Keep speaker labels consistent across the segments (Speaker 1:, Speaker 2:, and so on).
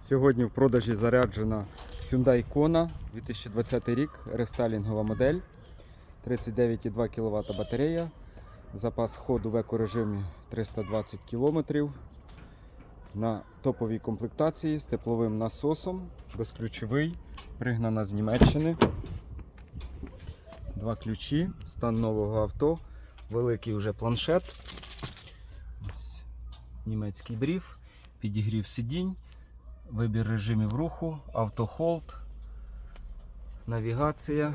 Speaker 1: Сьогодні в продажі заряджена Hyundai Kona 2020 рік, рестайлінгова модель, 39,2 кВт батарея, запас ходу в екорежимі 320 км, на топовій комплектації з тепловим насосом, безключовий, пригнана з Німеччини. Два ключі, стан нового авто, великий вже планшет. Ось німецький бриф, підігрів сидінь, вибір режимів руху, автохолд, навігація.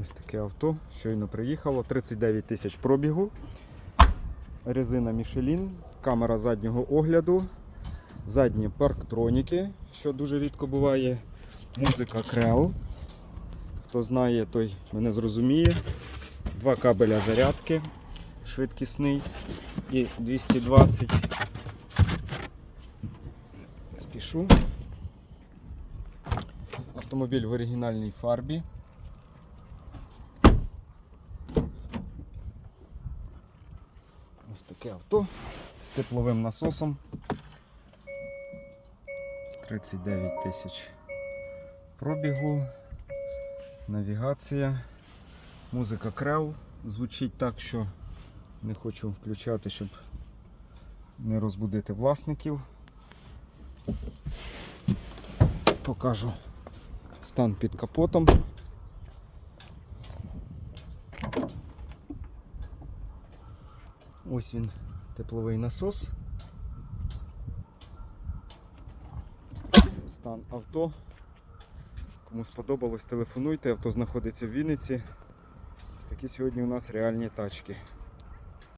Speaker 1: Ось таке авто. Щойно приїхало. 39 тисяч пробігу. Резина Michelin, камера заднього огляду, задні парктроніки, що дуже рідко буває. Музика Крел. Хто знає, той мене зрозуміє. Два кабеля зарядки, швидкісний і 220. Спішу. Автомобіль в оригінальній фарбі. Ось таке авто з тепловим насосом. 39 тисяч пробігу, навігація, музика крел звучить так, що не хочу включати, щоб не розбудити власників. Покажу стан під капотом. Ось він, тепловий насос. Стан авто. Кому сподобалось, телефонуйте, авто знаходиться в Вінниці. Ось такі сьогодні у нас реальні тачки.